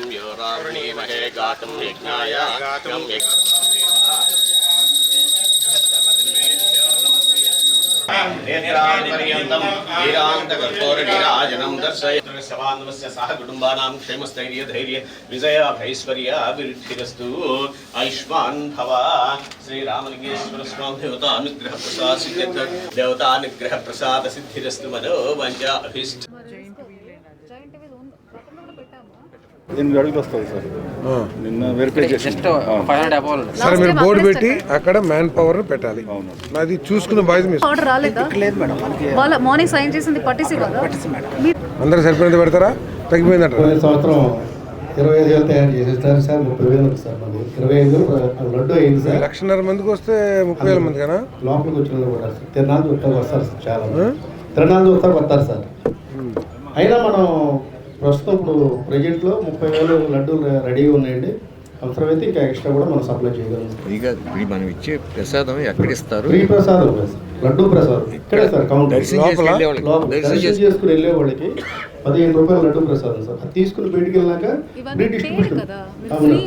यो रावणीमहे गातुं यज्ञाय गं नेत्रादिपर्यन्तं वीरान्तकर्पूरनिराजनं दर्शय सवान्वस्य सह कुटुम्बानां क्षेमस्थैर्यधैर्य विजयाभैश्वर्याभिवृद्धिरस्तु आयुष्मान् भव श्रीरामलिङ्गेश्वर स्वामी देवतानुग्रह प्रसाद सिद्ध्यर्थ देवतानुग्रह प्रसाद सिद्धिरस्तु मनो वञ्चा अभीष्ट జాయింట్ ఎనిమిది అడుగులు వస్తుంది సార్. నిన్న వెరిఫై చేసి సరే మీరు బోర్డు పెట్టి అక్కడ మ్యాన్ పవర్ పెట్టాలి. అది చూసుకున్న బాధ్యత మీరు ఆర్డర్ రాలేదా? లేదు మేడం వాళ్ళ మార్నింగ్ సైన్ చేసింది పట్టేసి కదా? అందరూ సరిపోయినంత పెడతారా? తగ్గిపోయిందంట. సంవత్సరం ఇరవై ఐదు వేలు తయారు చేసేస్తారు సార్ ముప్పై వేలు ఉంది సార్ ఇరవై ఐదు లడ్డు అయింది సార్. లక్షన్నర మందికి వస్తే ముప్పై వేల మంది కదా? లోపలికి వచ్చిన కూడా సార్ తిరణాలు చూస్తాకు వస్తారు సార్ చాలా. తిరణాలు చూస్తాకు వస్తారు సార్. అయినా మనం ప్రస్తుతం ఇప్పుడు ప్రజెంట్లో ముప్పై వేలు లడ్డూలు రెడీగా ఉన్నాయండి. అవసరమైతే ఇంకా ఎక్స్ట్రా కూడా మనం సప్లై చేయగలం ఫ్రీగా ఇప్పుడు మనం ఇచ్చే ప్రసాదం ఎక్కడ ఇస్తారు? ఫ్రీ ప్రసాదం లడ్డూ ప్రసాదం. ఇక్కడే సార్ కౌంటర్ దర్శనం చేసుకుని వెళ్ళే వాళ్ళకి. పదిహేను రూపాయలు లడ్డు ప్రసాదం సార్. అది తీసుకుని బయటికి వెళ్ళాక ఫ్రీ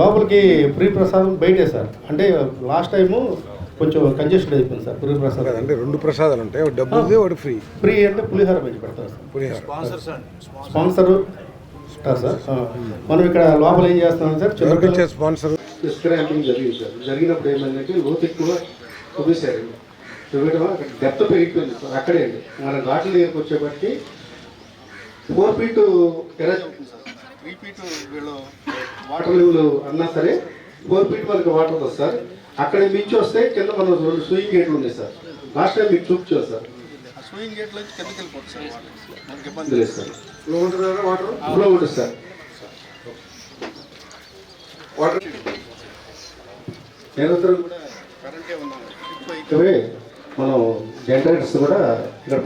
లోపలికి ఫ్రీ ప్రసాదం బయటే సార్. అంటే లాస్ట్ టైము కొంచెం కంజెస్టెడ్ అయిపోయింది సార్ ఫ్రీ ప్రసాదం అంటే రెండు ప్రసాదాలు ఉంటాయి ఒకటి డబ్బుది ఒకటి ఫ్రీ. ఫ్రీ అంటే పులిహోర పెంచి పెడతారు సార్. పులిహార. స్పాన్సర్ ఉంటారు సార్. మనం ఇక్కడ లోపల ఏం చేస్తున్నాం సార్ ఇచ్చే స్పాన్సర్? స్క్రాపింగ్ జరిగింది సార్. జరిగినప్పుడు ఏమైందంటే లోతు ఎక్కువ చూపించారు చూపించడం అక్కడ డెప్త్ పెరిగిపోయింది సార్ అక్కడే అండి. మన ఘాట్ల దగ్గరకు వచ్చేప్పటికి ఫోర్ ఫీట్ టెరస్ ఉంటుంది సార్. త్రీ ఫీట్ వీళ్ళు వాటర్ లెవెల్ అన్నా సరే ఫోర్ ఫీట్ వరకు వాటర్ వస్తుంది సార్. అక్కడ మించి వస్తే కింద మనం రెండు స్వింగ్ గేట్లు ఉన్నాయి సార్. లాస్ట్ టైం మీకు చూపించారు సార్. ఆ స్వింగ్ గేట్ నుంచి కిందకి వెళ్ళిపోతుంది సార్. వాటర్ మనకి ఇబ్బంది లేదు సార్. ఫ్లో ఉంటుంది కదా వాటర్? ఫ్లో ఉంటుంది సార్. వాటర్? నిరంతరం కూడా కరెంటే ఉన్నాం మనం జనరేటర్స్ కూడా ఇక్కడ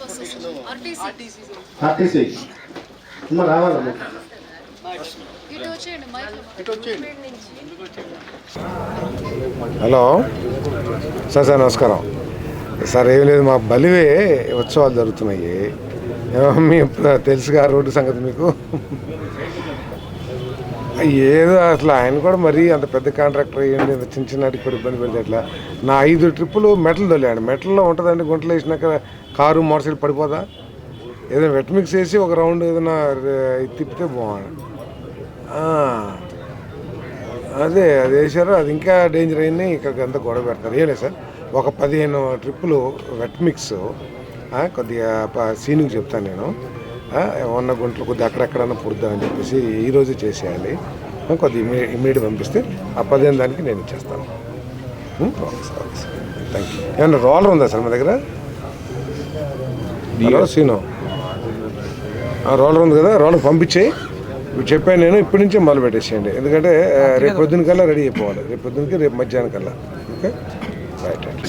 బస్సెస్ ఆర్టీసీ రావాలమ్మ ఇటు వచ్చేయండి మైక్ ఇటు వచ్చేయండి. హలో. సార్ సార్ నమస్కారం. సార్ ఏం లేదు మా బలివే ఉత్సవాలు జరుగుతున్నాయి. ఏమో మీ తెలుసుగా రోడ్డు సంగతి మీకు. ఏదో అసలు ఆయన కూడా మరీ అంత పెద్ద కాంట్రాక్టర్ అయ్యండి ఇంత చిన్న చిన్నటికి కూడా ఇబ్బంది పెడితే ఎట్లా? నా ఐదు ట్రిప్పులు మెటల్ తొలాడు. మెటల్లో ఉంటుందండి గుంటలు వేసినాక కారు మోటార్ సైకిల్ పడిపోదా? ఏదైనా వెట్ మిక్స్ వేసి ఒక రౌండ్ ఏదైనా తిప్పితే బాగుంది అదే అది వేసారు అది ఇంకా డేంజర్ అయింది. ఇక్కడికి అంతా గొడవ పెడతారు. ఏం లేదు సార్ ఒక పదిహేను ట్రిప్పులు వెట్ మిక్స్ కొద్దిగా సీనుకి చెప్తాను నేను. ఉన్న గుంటలు కొద్దిగా అక్కడెక్కడన్నా పుడుద్దామని చెప్పేసి ఈరోజు చేసేయాలి. కొద్దిగా ఇమీ ఇమీడియట్ పంపిస్తే ఆ పదిహేను దానికి నేను ఇచ్చేస్తాను? Okay sir okay sir. Thank you ఏమన్నా రోలర్ ఉందా సార్ మా దగ్గర? Hello scene. రోలర్ ఉంది కదా రోలర్ పంపించేయి. ఇప్పుడు చెప్పాను నేను ఇప్పటి నుంచే మొదలు పెట్టేసేయండి. ఎందుకంటే రేపు పొద్దున కల్లా రెడీ అయిపోవాలి. రేపు పొద్దునకి రేపు మధ్యాహ్నం కల్లా. ఓకే?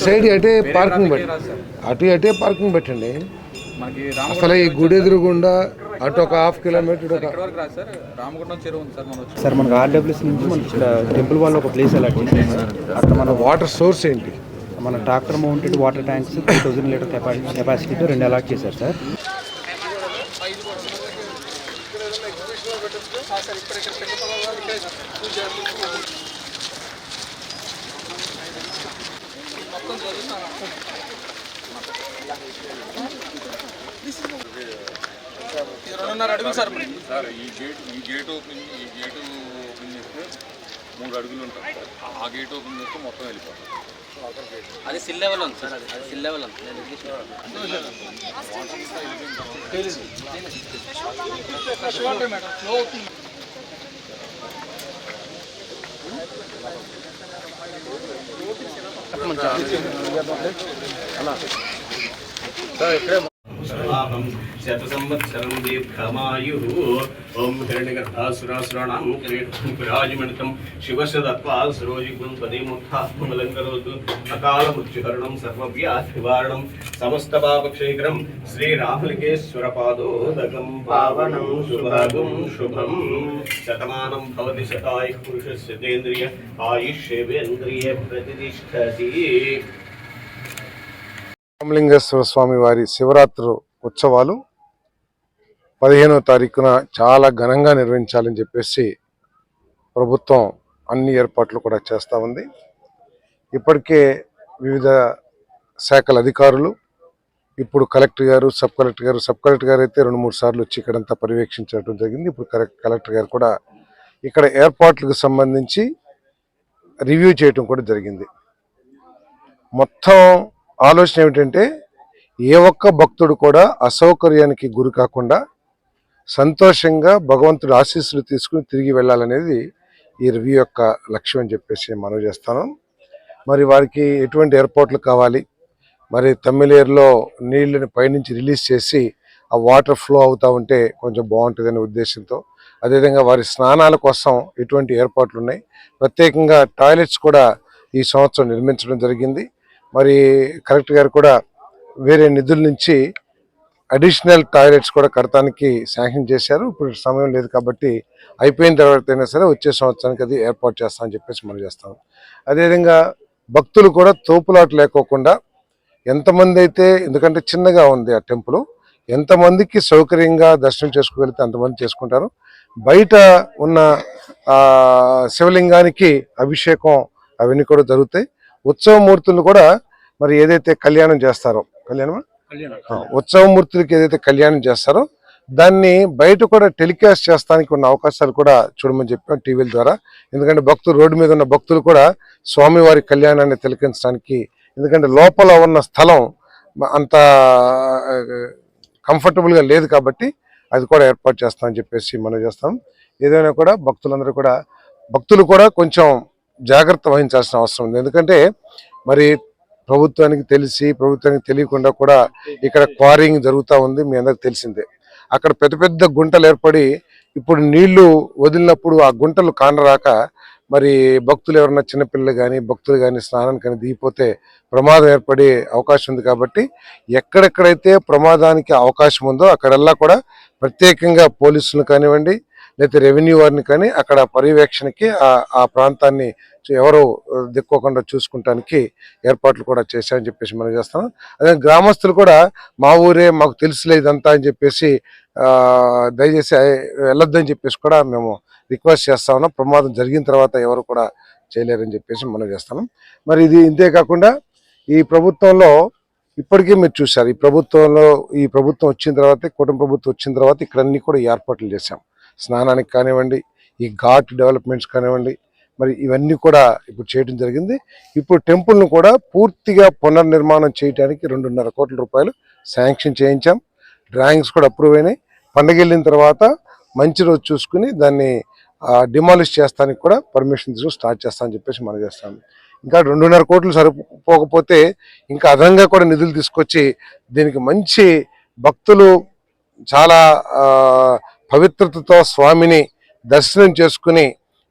సైడ్ అటే పార్కింగ్ పెట్టి అటు అటే పార్కింగ్ పెట్టండి. మనకి అసలు ఈ గుడి ఎదురుగుండా అటు ఒక హాఫ్ కిలోమీటర్ సార్ మనకు ఆర్డబ్ల్యూస్ నుంచి మనకి ఇక్కడ టెంపుల్ వాళ్ళు ఒక ప్లేస్ సార్. అక్కడ మన వాటర్ సోర్స్ ఏంటి? మన tractor mounted water tanks three thousand litre కెపాసిటీతో రెండు అలాట్ చేశారు సార్. రెండున్నర అడుగులు సార్. సార్ ఈ గేట్ ఈ గేట్ ఓపెన్ ఈ గేట్ ఓపెన్ చేస్తే మూడు అడుగులు ఉంటాయి ఆ గేట్ ఓపెన్ చేస్తే మొత్తం వెళ్ళిపోతుంది అది సిల్ లెవెల్ ఉంది సార్ అది సిల్ లెవెల్ ఉంది. నేను లాభం శత సంవత్సరం దీర్ఘమాయు ఓం హిరణ్యగర్భాసురాసురాణం కిరీటం శివశదత్వా సరోజిగుం పదేముఖాత్మలంకరోతు అకాల మృత్యుహరణం సర్వవ్యాధి నివారణం సమస్త పాపక్షేకరం శ్రీరామలింగేశ్వర పాదోదకం పావనం శుభాగం శుభం. శతమానం భవతి శతాయు పురుషస్య తేంద్రియ ఆయుష్యేంద్రియ ప్రతిష్టతి. రామలింగేశ్వర స్వామి వారి శివరాత్రు ఉత్సవాలు పదిహేనో తారీఖున చాలా ఘనంగా నిర్వహించాలని చెప్పేసి ప్రభుత్వం అన్ని ఏర్పాట్లు కూడా చేస్తూ ఉంది. ఇప్పటికే వివిధ శాఖల అధికారులు ఇప్పుడు కలెక్టర్ గారు సబ్ కలెక్టర్ గారు సబ్ కలెక్టర్ గారు అయితే రెండు మూడు సార్లు వచ్చి ఇక్కడంతా పర్యవేక్షించడం జరిగింది. ఇప్పుడు కరెక్ట్ కలెక్టర్ గారు కూడా ఇక్కడ ఏర్పాట్లకు సంబంధించి రివ్యూ చేయటం కూడా జరిగింది. మొత్తం ఆలోచన ఏమిటంటే ఏ ఒక్క భక్తుడు కూడా అసౌకర్యానికి గురి కాకుండా సంతోషంగా భగవంతుడి ఆశీస్సులు తీసుకుని తిరిగి వెళ్ళాలనేది ఈ రివ్యూ యొక్క లక్ష్యం అని చెప్పేసి నేను మనవి చేస్తాను. మరి వారికి ఎటువంటి ఏర్పాట్లు కావాలి? మరి తమ్మిలేరులో నీళ్ళని పైనుంచి రిలీజ్ చేసి ఆ వాటర్ ఫ్లో అవుతూ ఉంటే కొంచెం బాగుంటుందనే ఉద్దేశంతో అదేవిధంగా వారి స్నానాల కోసం ఎటువంటి ఏర్పాట్లు ఉన్నాయి? ప్రత్యేకంగా టాయిలెట్స్ కూడా ఈ సంవత్సరం నిర్మించడం జరిగింది. మరి కలెక్టర్ గారు కూడా వేరే నిధుల నుంచి అడిషనల్ టాయిలెట్స్ కూడా కడతానికి శాంక్షన్ చేశారు. ఇప్పుడు సమయం లేదు కాబట్టి అయిపోయిన తర్వాత అయినా సరే వచ్చే సంవత్సరానికి అది ఏర్పాటు చేస్తామని చెప్పేసి మనం చేస్తాం. అదేవిధంగా భక్తులు కూడా తోపులాట లేకోకుండా ఎంతమంది అయితే ఎందుకంటే చిన్నగా ఉంది ఆ టెంపుల్ ఎంతమందికి సౌకర్యంగా దర్శనం చేసుకోగలిగితే అంతమంది చేసుకుంటారు. బయట ఉన్న శివలింగానికి అభిషేకం అవన్నీ కూడా జరుగుతాయి. ఉత్సవమూర్తులు కూడా మరి ఏదైతే కళ్యాణం చేస్తారో కళ్యాణమా? ఉత్సవమూర్తులకి ఏదైతే కళ్యాణం చేస్తారో దాన్ని బయట కూడా టెలికాస్ట్ చేస్తానికి ఉన్న అవకాశాలు కూడా చూడమని చెప్పాం టీవీల ద్వారా. ఎందుకంటే భక్తులు రోడ్డు మీద ఉన్న భక్తులు కూడా స్వామివారి కళ్యాణాన్ని తిలకించడానికి ఎందుకంటే లోపల ఉన్న స్థలం అంత comfortable గా లేదు కాబట్టి అది కూడా ఏర్పాటు చేస్తామని చెప్పేసి మనం చేస్తాం. ఏదైనా కూడా భక్తులందరూ కూడా భక్తులు కూడా కొంచెం జాగ్రత్త వహించాల్సిన అవసరం ఉంది. ఎందుకంటే మరి ప్రభుత్వానికి తెలిసి ప్రభుత్వానికి తెలియకుండా కూడా ఇక్కడ క్వారింగ్ జరుగుతూ ఉంది మీ అందరికి తెలిసిందే. అక్కడ పెద్ద పెద్ద గుంటలు ఏర్పడి ఇప్పుడు నీళ్ళు వదిలినప్పుడు ఆ గుంటలు కానరాక మరి భక్తులు ఎవరన్నా చిన్నపిల్లలు కానీ భక్తులు కానీ స్నానానికి కానీ దిగిపోతే ప్రమాదం ఏర్పడే అవకాశం ఉంది కాబట్టి ఎక్కడెక్కడైతే ప్రమాదానికి అవకాశం ఉందో అక్కడల్లా కూడా ప్రత్యేకంగా పోలీసులు కానివ్వండి లేకపోతే రెవెన్యూ వారిని కానీ అక్కడ పర్యవేక్షణకి ఆ ప్రాంతాన్ని ఎవరు దిక్కోకుండా చూసుకుంటానికి ఏర్పాట్లు కూడా చేశామని చెప్పేసి మనం చేస్తాం అదే గ్రామస్తులు కూడా మా ఊరే మాకు తెలుసులే ఇదంతా అని చెప్పేసి దయచేసి వెళ్ళొద్దని చెప్పేసి కూడా మేము రిక్వెస్ట్ చేస్తా ఉన్నాం. ప్రమాదం జరిగిన తర్వాత ఎవరు కూడా చేయలేరని చెప్పేసి మనం చేస్తాం మరి ఇది ఇంతే కాకుండా ఈ ప్రభుత్వంలో ఇప్పటికే మీరు చూశారు ఈ ప్రభుత్వంలో ఈ ప్రభుత్వం వచ్చిన తర్వాత కుటుంబ ప్రభుత్వం వచ్చిన తర్వాత ఇక్కడన్నీ కూడా ఏర్పాట్లు చేశాం. స్నానానికి కానివ్వండి ఈ ఘాట్ డెవలప్మెంట్స్ కానివ్వండి మరి ఇవన్నీ కూడా ఇప్పుడు చేయడం జరిగింది. ఇప్పుడు టెంపుల్ను కూడా పూర్తిగా పునర్నిర్మాణం చేయడానికి రెండున్నర కోట్ల రూపాయలు శాంక్షన్ చేయించాం. డ్రాయింగ్స్ కూడా అప్రూవ్ అయినాయి. పండగ వెళ్ళిన తర్వాత మంచి రోజు చూసుకుని దాన్ని డిమాలిష్ చేస్తానికి కూడా పర్మిషన్ తీసుకుని స్టార్ట్ చేస్తామని చెప్పేసి మనం చేస్తాం. ఇంకా రెండున్నర కోట్లు సరిపోకపోతే ఇంకా అదనంగా కూడా నిధులు తీసుకొచ్చి దీనికి మంచి భక్తులు చాలా పవిత్రతతో స్వామిని దర్శనం చేసుకుని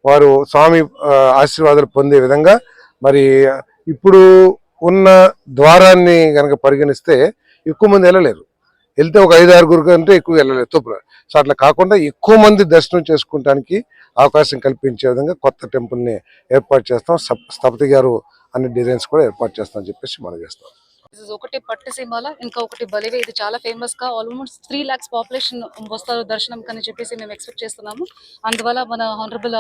వారు స్వామి ఆశీర్వాదాలు పొందే విధంగా మరి ఇప్పుడు ఉన్న ద్వారాన్ని కనుక పరిగణిస్తే ఎక్కువ మంది వెళ్ళలేరు. వెళ్తే ఒక ఐదు ఆరుగురు కంటే ఎక్కువ వెళ్ళలేదు తూపుర సో అట్లా కాకుండా ఎక్కువ మంది దర్శనం చేసుకోవడానికి అవకాశం కల్పించే విధంగా కొత్త టెంపుల్ని ఏర్పాటు చేస్తాం. సప్- స్థపతి గారు అన్ని డిజైన్స్ కూడా ఏర్పాటు చేస్తామని చెప్పేసి మనం చేస్తాం. ఒకటి పట్టిసీమాల ఇంకా ఒకటి బలివే. ఇది చాలా ఫేమస్గా ఆల్మోస్ట్ త్రీ లాక్స్ పాపులేషన్ వస్తారు దర్శనం కని చెప్పేసి మేము ఎక్స్పెక్ట్ చేస్తున్నాము. అందువల్ల మన హానరబుల్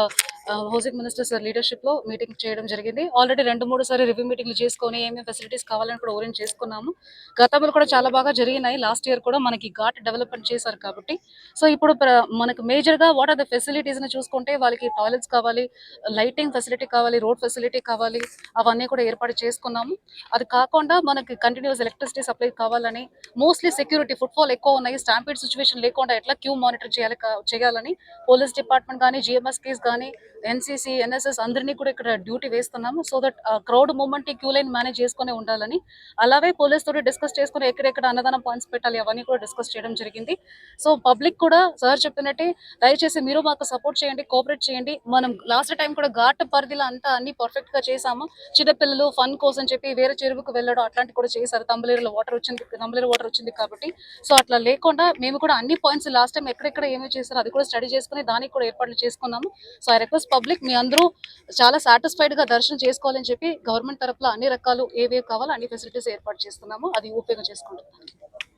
హౌసింగ్ మినిస్టర్ సార్ లీడర్షిప్లో మీటింగ్ చేయడం జరిగింది. ఆల్రెడీ రెండు మూడు సారి రివ్యూ మీటింగ్లు చేసుకొని ఏమేమి ఫెసిలిటీస్ కావాలని కూడా ఓరియంట్ చేసుకున్నాము. గతంలో కూడా చాలా బాగా జరిగినాయి. లాస్ట్ ఇయర్ కూడా మనకి ఘాట్ డెవలప్మెంట్ చేశారు కాబట్టి. సో ఇప్పుడు ప్ర- మనకు మేజర్గా వాట్ ఆర్ ద ఫెసిలిటీస్ని చూసుకుంటే వాళ్ళకి టాయిలెట్స్ కావాలి లైటింగ్ ఫెసిలిటీ కావాలి రోడ్ ఫెసిలిటీ కావాలి అవన్నీ కూడా ఏర్పాటు చేసుకున్నాము. అది కాకుండా మనకి కంటిన్యూస్ ఎలక్ట్రిసిటీ సప్లై కావాలని మోస్ట్లీ సెక్యూరిటీ ఫుట్ఫాల్ ఎక్కువ ఉన్నాయి. స్టాంపేడ్ సిచ్యువేషన్ లేకుండా ఎట్లా క్యూ మానిటర్ చేయాలి చేయాలని పోలీస్ డిపార్ట్మెంట్ కానీ జిఎంఎస్కేస్ కానీ ఎన్సీసీ ఎన్ఎస్ఎస్ అందరినీ కూడా ఇక్కడ డ్యూటీ వేస్తున్నాము so that crowd movement queue line manage చేసుకునే ఉండాలని. అలాగే పోలీస్ తోటి డిస్కస్ చేసుకుని ఎక్కడెక్కడ అన్నదాన పాయింట్స్ పెట్టాలి అవన్నీ కూడా డిస్కస్ చేయడం జరిగింది. సో పబ్లిక్ కూడా సార్ చెప్పినట్టే దయచేసి మీరు మాకు సపోర్ట్ చేయండి కోఆపరేట్ చేయండి. మనం లాస్ట్ టైం కూడా ఘాట్ పరిధిలో అంతా అన్ని పర్ఫెక్ట్గా చేసాము చిన్నపిల్లలు ఫన్ కోసం చెప్పి వేరే చెరువుకు వెళ్ళడం అట్లాంటి కూడా చేశారు. తంబలేరులో వాటర్ వచ్చింది తంబలేరు వాటర్ వచ్చింది కాబట్టి. సో అట్లా లేకుండా మేము కూడా అన్ని పాయింట్స్ లాస్ట్ టైం ఎక్కడెక్కడ ఏమేమి చేశారో అది కూడా స్టడీ చేసుకుని దానికి కూడా ఏర్పాట్లు చేసుకున్నాము. సో ఐ రిక్వెస్ట్ పబ్లిక్ మీ అందరూ చాలా సాటిస్ఫైడ్గా దర్శనం చేసుకోవాలని చెప్పి గవర్నమెంట్ తరఫున అన్ని రకాలు ఏవేవి కావాలో అన్ని ఫెసిలిటీస్ ఏర్పాటు చేస్తున్నాము. అది ఉపయోగం చేసుకుంటున్నాం